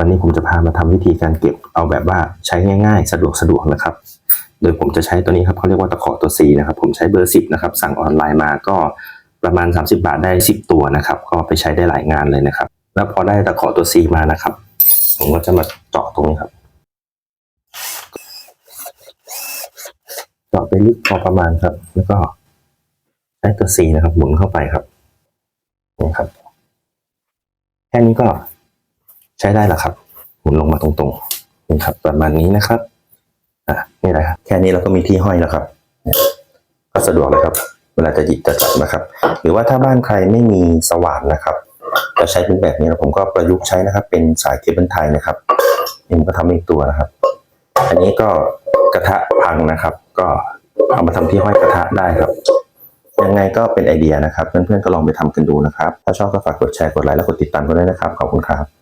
วันนี้ผมจะพามาทำวิธีการเก็บเอาแบบว่าใช้ง่ายๆ สะดวกสะดวกนะครับ โดยผมจะใช้ตัวนี้ครับเขาเรียกว่าตะขอตัว C นะครับ ผมใช้เบอร์10นะครับ สั่งออนไลน์มาก็ประมาณ 30 บาทได้ 10 ตัวนะครับ ก็ไปใช้ได้หลายงานเลยนะครับ แล้วพอได้ตะขอตัว C มานะครับ ผมก็จะมาเจาะตรงนี้ครับเจาะไปลึกพอประมาณครับ แล้วก็ใช้ตัว C นะครับ หมุนเข้าไปครับนี่ครับ แค่นี้ก็ ใช้ได้แล้วครับ หมุนลงมาตรงๆนี่ครับ ประมาณนี้นะครับอะนี่แหละครับแค่นี้เราก็มีที่ห้อยแล้วครับก็สะดวกเลยครับ เวลาจะหยิบจะจับนะครับ หรือว่าถ้าบ้านใครไม่มีสว่านนะครับจะใช้เป็นแบบนี้ผมก็ประยุกต์ใช้นะครับ เป็นสายเคเบิลไทยนะครับเองก็ทำอีกตัวนะครับ อันนี้ก็กระทะพังนะครับ ก็เอามาทำที่ห้อยกระทะได้ครับ ยังไงก็เป็นไอเดียนะครับ เพื่อนๆก็ลองไปทำกันดูนะครับ ถ้าชอบก็ฝากกดแชร์กดไลค์และกดติดตามกันด้วยนะครับ ขอบคุณครับ